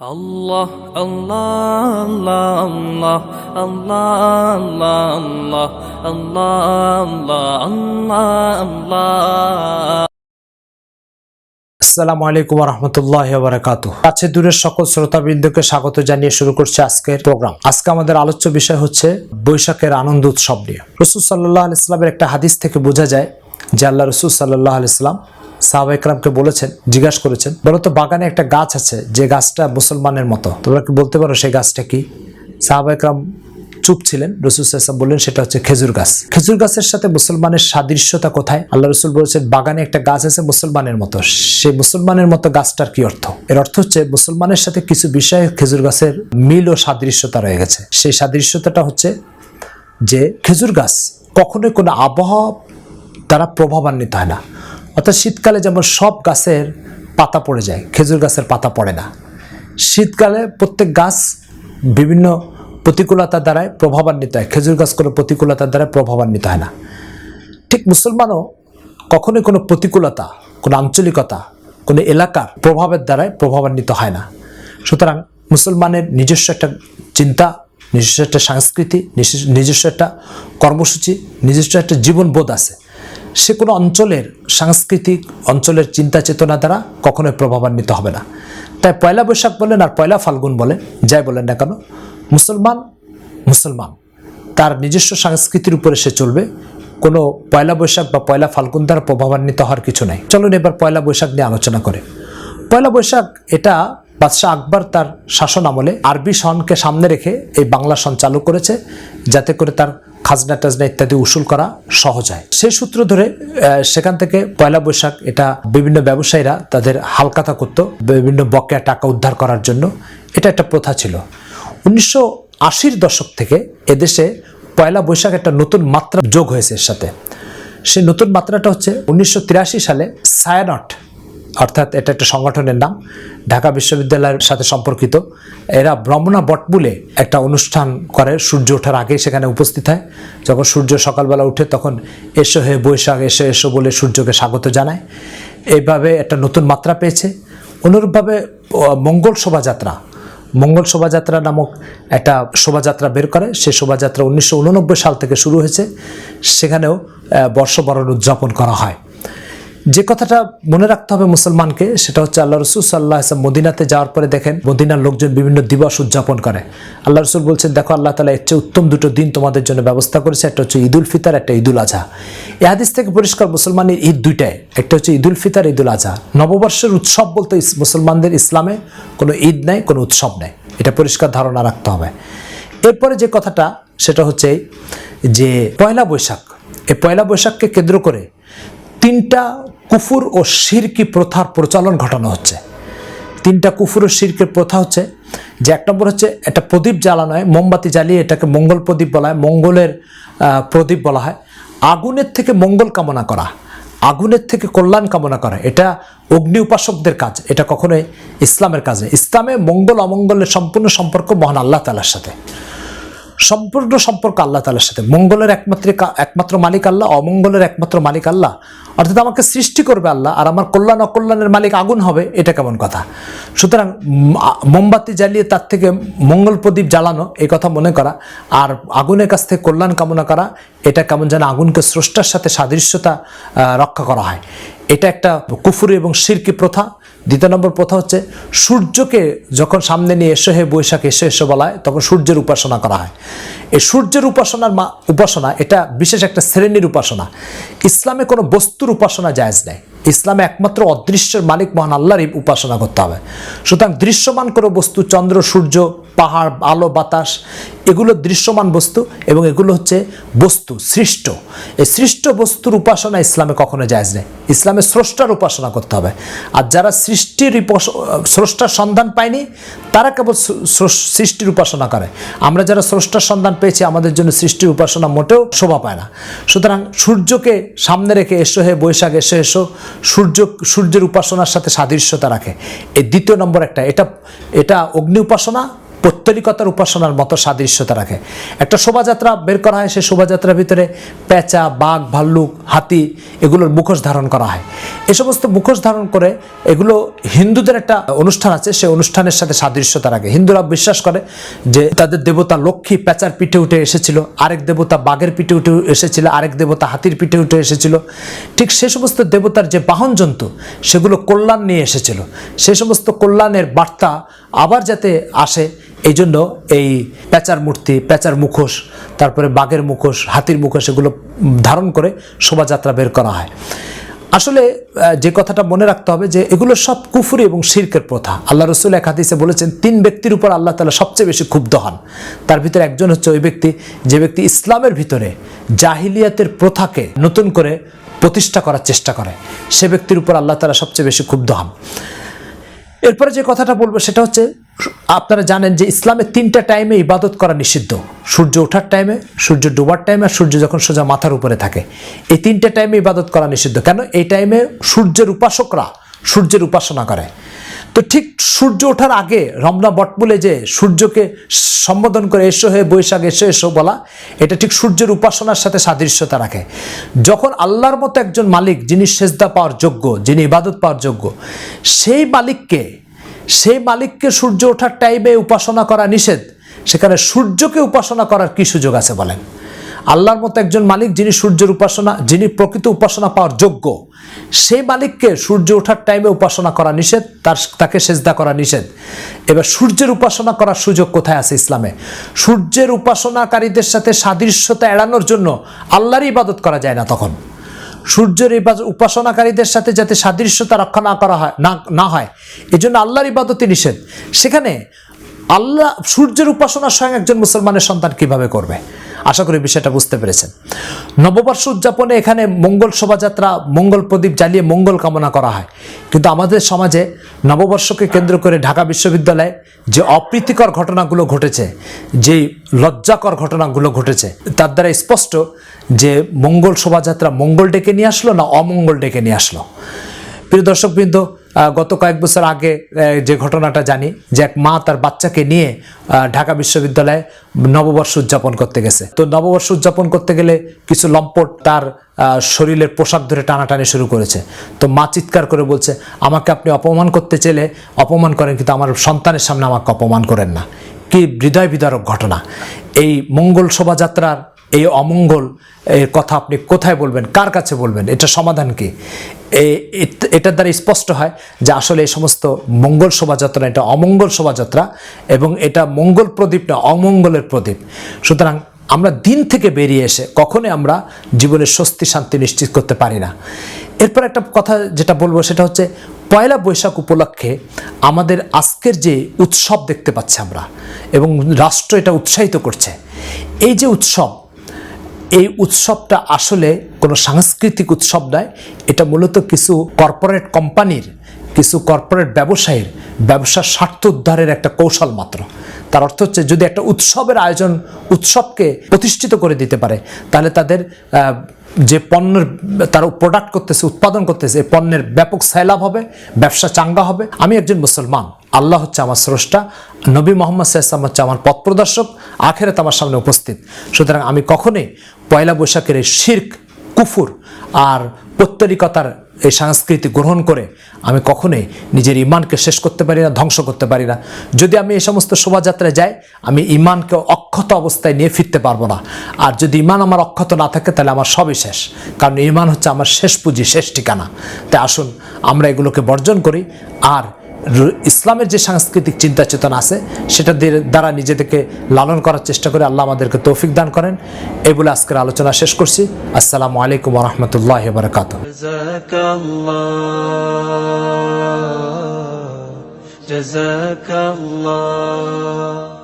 Allah Allah Allah Allah Allah Allah Allah Allah Allah আসসালামু আলাইকুম রহমতুল্লাহ বারাকাত কাছে দূরের সকল শ্রোতাবৃন্দকে স্বাগত জানিয়ে শুরু করছে আজকের প্রোগ্রাম আজকে আমাদের আলোচ্য বিষয় হচ্ছে বৈশাখের আনন্দ উৎসব নিয়ে রসুল সাল্লাহ আলাইস্লামের একটা হাদিস থেকে বোঝা যায় যে আল্লাহ রসুল সাল্লাহ আলাইস্লাম সাহাবা ইকরামকে বলেছেন, জিজ্ঞাসা করেছেন বলো তো বাগানে একটা গাছ আছে, যে গাছটা মুসলমানের মতো? তোমরা কি বলতে পারো সেই গাছটা কি? সাহাবা ইকরাম চুপ ছিলেন, রসুল সাল্লাম বললেন, সেটা হচ্ছে খেজুর গাছ। খেজুর গাছের সাথে মুসলমানের সাদৃশ্যতা কোথায়? আল্লাহ রসুল বলেছেন, বাগানে একটা গাছ আছে মুসলমানের মতো। সেই মুসলমানের মতো গাছটার কি অর্থ? এর অর্থ হচ্ছে, মুসলমানের সাথে কিছু বিষয়ে খেজুর গাছের মিল ও সাদৃশ্যতা রয়ে গেছে। সেই সাদৃশ্যতাটা হচ্ছে যে, খেজুর গাছ কখনোই কোনো আবহাওয়া দ্বারা প্রভাবান্বিত হয় না। অর্থাৎ শীতকালে যেমন সব গাছের পাতা পড়ে যায়, খেজুর গাছের পাতা পড়ে না, শীতকালে প্রত্যেক গাছ বিভিন্ন প্রতিকূলতার দ্বারাই প্রভাবান্বিত হয়, খেজুর গাছ কোনো প্রতিকূলতার দ্বারা প্রভাবান্বিত হয় না। ঠিক মুসলমানও কখনোই কোনো প্রতিকূলতা, কোনো আঞ্চলিকতা, কোনো এলাকার প্রভাবের দ্বারাই প্রভাবান্বিত হয় না। সুতরাং মুসলমানের নিজস্ব একটা চিন্তা, নিজস্ব একটা সংস্কৃতি নিজস্ব একটা কর্মসূচি, নিজস্ব একটা জীবনবোধ আছে। সে কোনো অঞ্চলের সাংস্কৃতিক অঞ্চলের চিন্তা চেতনা দ্বারা কখনোই প্রভাবান্বিত হবে না। তাই পয়লা বৈশাখ বলেন আর পয়লা ফাল্গুন বলেন, যাই বলেন না কেন, মুসলমান মুসলমান, তার নিজস্ব সংস্কৃতির উপরে সে চলবে। কোনো পয়লা বৈশাখ বা পয়লা ফাল্গুন দ্বারা প্রভাবান্বিত হওয়ার কিছু নাই। চলুন এবার পয়লা বৈশাখ নিয়ে আলোচনা করে। পয়লা বৈশাখ এটা বাদশাহ আকবর তার শাসন আমলে আরবি সনকে সামনে রেখে এই বাংলা সন চালু করেছে, যাতে করে তার খাজনা টাজনা ইত্যাদি উসুল করা সহজ হয়। সেই সূত্র ধরে সেখান থেকে পয়লা বৈশাখ এটা বিভিন্ন ব্যবসায়ীরা তাদের হালকাতা করতো, বিভিন্ন বকেয়া টাকা উদ্ধার করার জন্য। এটা একটা প্রথা ছিল। উনিশশো আশির দশক থেকে এদেশে পয়লা বৈশাখ একটা নতুন মাত্রা যোগ হয়েছে এর সাথে। সেই নতুন মাত্রাটা হচ্ছে উনিশশো তিরাশি সালে সায়ানট অর্থাৎ এটা একটা সংগঠনের নাম, ঢাকা বিশ্ববিদ্যালয়ের সাথে সম্পর্কিত। এরা ব্রহ্মণা বটবুলে একটা অনুষ্ঠান করে, সূর্য ওঠার আগে সেখানে উপস্থিত হয়। যখন সূর্য সকালবেলা উঠে তখন এসো হে বৈশাখ, এসো এসো বলে সূর্যকে স্বাগত জানায়। এইভাবে একটা নতুন মাত্রা পেয়েছে। অনুরূপভাবে মঙ্গল শোভাযাত্রা মঙ্গল শোভাযাত্রা নামক একটা শোভাযাত্রা বের করে। সেই শোভাযাত্রা উনিশশো উননব্বই সাল থেকে শুরু হয়েছে। সেখানেও বর্ষবরণ উদযাপন করা হয়। যে কথাটা মনে রাখতে হবে মুসলমানকে, সেটা হচ্ছে আল্লাহ রসুল সাল্লাহ আসলাম মদিনাতে যাওয়ার পরে দেখেন, মদিনার লোকজন বিভিন্ন দিবস উদযাপন করে। আল্লাহ রসুল বলছেন, দেখো, আল্লাহ তালা এর চেয়ে উত্তম দুটো দিন তোমাদের জন্য ব্যবস্থা করেছে, একটা হচ্ছে ঈদুল ফিতর, একটা ঈদুল আজহা এ হাদিস থেকে পরিষ্কার, মুসলমানের ঈদ দুইটাই, একটা হচ্ছে ঈদুল ফিতর, ঈদুল আজহা নববর্ষের উৎসব বলতে মুসলমানদের ইসলামে কোনো ঈদ নেই, কোনো উৎসব নেই। এটা পরিষ্কার ধারণা রাখতে হবে। এরপরে যে কথাটা, সেটা হচ্ছে যে পয়লা বৈশাখ। এই পয়লা বৈশাখকে কেন্দ্র করে তিনটা কুফুর ও শিরকি প্রথার প্রচলন ঘটানো হচ্ছে। তিনটা কুফুর ও শিরকের প্রথা হচ্ছে যে এক নম্বর হচ্ছে একটা প্রদীপ জ্বালানো হয়, মোমবাতি জ্বালিয়ে এটাকে মঙ্গল প্রদীপ বলা হয়, মঙ্গলের প্রদীপ বলা হয়। আগুনের থেকে মঙ্গল কামনা করা, আগুনের থেকে কল্যাণ কামনা করা, এটা অগ্নি উপাসকদের কাজ, এটা কখনোই ইসলামের কাজ নেই ইসলামে মঙ্গল অমঙ্গলের সম্পূর্ণ সম্পর্ক মহান আল্লাহ তালার সাথে। সম্পূর্ণ সম্পর্ক আল্লাহ তালার সাথে। মঙ্গলের একমাত্র একমাত্র মালিক আল্লাহ, অমঙ্গলের একমাত্র মালিক আল্লাহ। অর্থাৎ আমাকে সৃষ্টি করবে আল্লাহ, আর আমার কল্যাণ অকল্যাণের মালিক আগুন হবে, এটা কেমন কথা? সুতরাং মোমবাতি জ্বালিয়ে তার থেকে মঙ্গল প্রদীপ জ্বালানো, এই কথা মনে করা, আর আগুনের কাছ থেকে কল্যাণ কামনা করা, এটা কেমন যেন আগুনকে স্রষ্টার সাথে সাদৃশ্যতা রক্ষা করা হয়। এটা একটা কুফুরি এবং শিরকি প্রথা দ্বিতীয় নম্বর প্রথা হচ্ছে, সূর্যকে যখন সামনে নিয়ে এসো হে বৈশাখ, এসে এসো বলা হয় তখন সূর্যের উপাসনা করা হয়। এই সূর্যের উপাসনার মা উপাসনা, এটা বিশেষ একটা শ্রেণির উপাসনা। ইসলামে কোনো বস্তুর উপাসনা জায়জ নেই। ইসলামে একমাত্র অদৃশ্যের মালিক মহান আল্লাহরই উপাসনা করতে হবে। সুতরাং দৃশ্যমান কোনো বস্তু, চন্দ্র, সূর্য পাহাড়, আলো, বাতাস, এগুলো দৃশ্যমান বস্তু এবং এগুলো হচ্ছে বস্তু, সৃষ্ট। এই সৃষ্ট বস্তুর উপাসনা ইসলামে কখনো জায়েজ নেই। ইসলামে স্রষ্টার উপাসনা করতে হবে। আর যারা সৃষ্টির স্রষ্টার সন্ধান পায়নি, তারা কেবল সৃষ্টির উপাসনা করে। আমরা যারা স্রষ্টার সন্ধান পেয়েছি, আমাদের জন্য সৃষ্টির উপাসনা মোটেও শোভা পায় না। সুতরাং সূর্যকে সামনে রেখে এসো হে বৈশাখ, এসো এসো, সূর্য, সূর্যের উপাসনার সাথে সাদৃশ্যতা রাখে। এই দ্বিতীয় নম্বর একটা, এটা এটা অগ্নি উপাসনা পত্তলিকতার উপাসনার মতো সাদৃশ্যতা রাখে। একটা শোভাযাত্রা বের করা হয়, সেই শোভাযাত্রার ভিতরে পেঁচা, বাঘ, ভাল্লুক, হাতি এগুলোর মুখোশ ধারণ করা হয়। এ সমস্ত মুখোশ ধারণ করে এগুলো হিন্দুদের একটা অনুষ্ঠান আছে, সেই অনুষ্ঠানের সাথে সাদৃশ্যতা রাখে। হিন্দুরা বিশ্বাস করে যে তাদের দেবতা লক্ষ্মী পেঁচার পিঠে উঠে এসেছিল, আরেক দেবতা বাঘের পিঠে উঠে এসেছিল, আরেক দেবতা হাতির পিঠে উঠে এসেছিল। ঠিক সে সমস্ত দেবতার যে বাহন জন্তু, সেগুলো কল্যাণ নিয়ে এসেছিল। সে সমস্ত কল্যাণের বার্তা আবার যাতে আসে এই জন্য এই পেঁচার মূর্তি, পেঁচার মুখোশ, তারপরে বাঘের মুখোশ, হাতির মুখোশ এগুলো ধারণ করে শোভাযাত্রা বের করা হয়। আসলে যে কথাটা মনে রাখতে হবে যে এগুলো সব কুফুরি এবং শিরকের প্রথা। আল্লাহ রসুল এক হাদিসে বলেছেন, তিন ব্যক্তির উপর আল্লাহ তালা সবচেয়ে বেশি ক্ষুব্ধ হন। তার ভিতরে একজন হচ্ছে ওই ব্যক্তি, যে ব্যক্তি ইসলামের ভিতরে জাহিলিয়াতের প্রথাকে নতুন করে প্রতিষ্ঠা করার চেষ্টা করে। সে ব্যক্তির উপর আল্লাহ তালা সবচেয়ে বেশি ক্ষুব্ধ হন। এরপরে যে কথাটা বলব সেটা হচ্ছে আপনারা জানেন যে ইসলামের তিনটা টাইমে ইবাদত করা নিষিদ্ধ। সূর্য ওঠার টাইমে সূর্য ডোবার টাইমে আর সূর্য যখন সোজা মাথার উপরে থাকে। এই তিনটা টাইমে ইবাদত করা নিষিদ্ধ। কেন? এই টাইমে সূর্যের উপাসকরা সূর্যের উপাসনা করে। তো ঠিক সূর্য ওঠার আগে রমনা বটমূলে যে সূর্যকে সম্বোধন করে, এসো হয়ে বৈশাখ, এসো এসো বলা, এটা ঠিক সূর্যের উপাসনার সাথে সাদৃশ্যতা রাখে। যখন আল্লাহর মতো একজন মালিক, যিনি সেজদা পাওয়ার যোগ্য, যিনি ইবাদত পাওয়ার যোগ্য, সেই মালিককে সেই মালিককে সূর্য ওঠার টাইমে উপাসনা করা নিষেধ। সেখানে সূর্যকে উপাসনা করার কি সুযোগ আছে বলেন? আল্লাহর মতো একজন মালিক যিনি সূর্যের উপাসনা, যিনি প্রকৃত উপাসনা পাওয়ার যোগ্য, সেই মালিককে সূর্য ওঠার টাইমে উপাসনা করা নিষেধ, তার, তাকে সেজদা করা নিষেধ। এবার সূর্যের উপাসনা করার সুযোগ কোথায় আছে ইসলামে? সূর্যের উপাসনাকারীদের সাথে সাদৃশ্যতা এড়ানোর জন্য আল্লাহরই ইবাদত করা যায় না তখন। সূর্যের উপাসনাকারীদের সাথে যাতে সাদৃশ্যতা রক্ষা না করা হয়, না না হয়। এই জন্য আল্লাহর ইবাদতই নিষেধ। সেখানে আল্লাহ সূর্যের উপাসনার সঙ্গে একজন মুসলমানের সন্তান কীভাবে করবে? আশা করি বিষয়টা বুঝতে পেরেছেন। নববর্ষ উদযাপনে এখানে মঙ্গল শোভাযাত্রা, মঙ্গল প্রদীপ জ্বালিয়ে মঙ্গল কামনা করা হয়। কিন্তু আমাদের সমাজে নববর্ষকে কেন্দ্র করে ঢাকা বিশ্ববিদ্যালয়ে যে অপ্রীতিকর ঘটনাগুলো ঘটেছে যেই লজ্জাকর ঘটনাগুলো ঘটেছে, তার দ্বারা স্পষ্ট যে মঙ্গল শোভাযাত্রা মঙ্গল ডেকে নিয়ে আসলো না অমঙ্গল ডেকে নিয়ে আসলো। প্রিয় দর্শকবৃন্দ গত কয়েক বছর আগে যে ঘটনাটা জানি, যে এক মা তার বাচ্চাকে নিয়ে ঢাকা বিশ্ববিদ্যালয়ে নববর্ষ উদযাপন করতে গেছে। তো নববর্ষ উদযাপন করতে গেলে কিছু লম্পট তার শরীরের পোশাক ধরে টানাটানি শুরু করেছে। তো মা চিৎকার করে বলছে, আমাকে আপনি অপমান করতে চেলে অপমান করেন, কিন্তু আমার সন্তানের সামনে আমাকে অপমান করেন না। কি হৃদয় বিদারক ঘটনা। এই মঙ্গল শোভাযাত্রার এই অমঙ্গল এর কথা আপনি কোথায় বলবেন? কার কাছে বলবেন? এটা সমাধান কি? এটার দ্বারা স্পষ্ট হয় যে আসলে এই সমস্ত মঙ্গল শোভাযাত্রা এটা অমঙ্গল শোভাযাত্রা এবং এটা মঙ্গল প্রদীপ না, অমঙ্গলের প্রদীপ। সুতরাং আমরা দিন থেকে বেরিয়ে এসে কখনোই আমরা জীবনের স্বস্তি, শান্তি নিশ্চিত করতে পারি না। এরপর একটা কথা যেটা বলব সেটা হচ্ছে পয়লা বৈশাখ উপলক্ষে আমাদের আজকের যে উৎসব দেখতে পাচ্ছি আমরা এবং রাষ্ট্র এটা উৎসাহিত করছে। এই যে উৎসব এই উৎসবটা আসলে কোনো সাংস্কৃতিক উৎসব নয়। এটা মূলত কিছু কর্পোরেট কোম্পানির, কিছু কর্পোরেট ব্যবসায়ীর ব্যবসার স্বার্থ উদ্ধারের একটা কৌশল মাত্র। তার অর্থ হচ্ছে যদি একটা উৎসবের আয়োজন উৎসবকে প্রতিষ্ঠিত করে দিতে পারে, তাহলে তাদের যে পণ্যের, তারা প্রোডাক্ট করতেছে, উৎপাদন করতেছে পণ্যের ব্যাপক সাইলাভ হবে, ব্যবসা চাঙ্গা হবে। আমি একজন মুসলমান। আল্লাহ হচ্ছে আমার স্রষ্টা, নবী মোহাম্মদ সাল্লাম হচ্ছে আমার পথ প্রদর্শক আখেরাত আমার সামনে উপস্থিত। সুতরাং আমি কখনোই পয়লা বৈশাখের এই শির্ক, কুফুর আর পত্তরিকতার এই সংস্কৃতি গ্রহণ করে আমি কখনোই নিজের ইমানকে শেষ করতে পারি না, ধ্বংস করতে পারি না। যদি আমি এই সমস্ত শোভাযাত্রায় যাই, আমি ইমানকে অক্ষত অবস্থায় নিয়ে ফিরতে পারব না। আর যদি ইমান আমার অক্ষত না থাকে, তাহলে আমার সবই শেষ। কারণ ইমান হচ্ছে আমার শেষ পুঁজি, শেষ ঠিকানা। তাই আসুন, আমরা এগুলোকে বর্জন করি। আর ইসলামের যে সাংস্কৃতিক চিন্তা চেতনা আছে সেটা দিয়ে- দ্বারা নিজেদেরকে লালন করার চেষ্টা করে আল্লাহ আমাদেরকে তৌফিক দান করেন এই বলে আজকের আলোচনা শেষ করছি আসসালামু আলাইকুম রহমতুল্লাহ বারকাত جزاك الله جزاك الله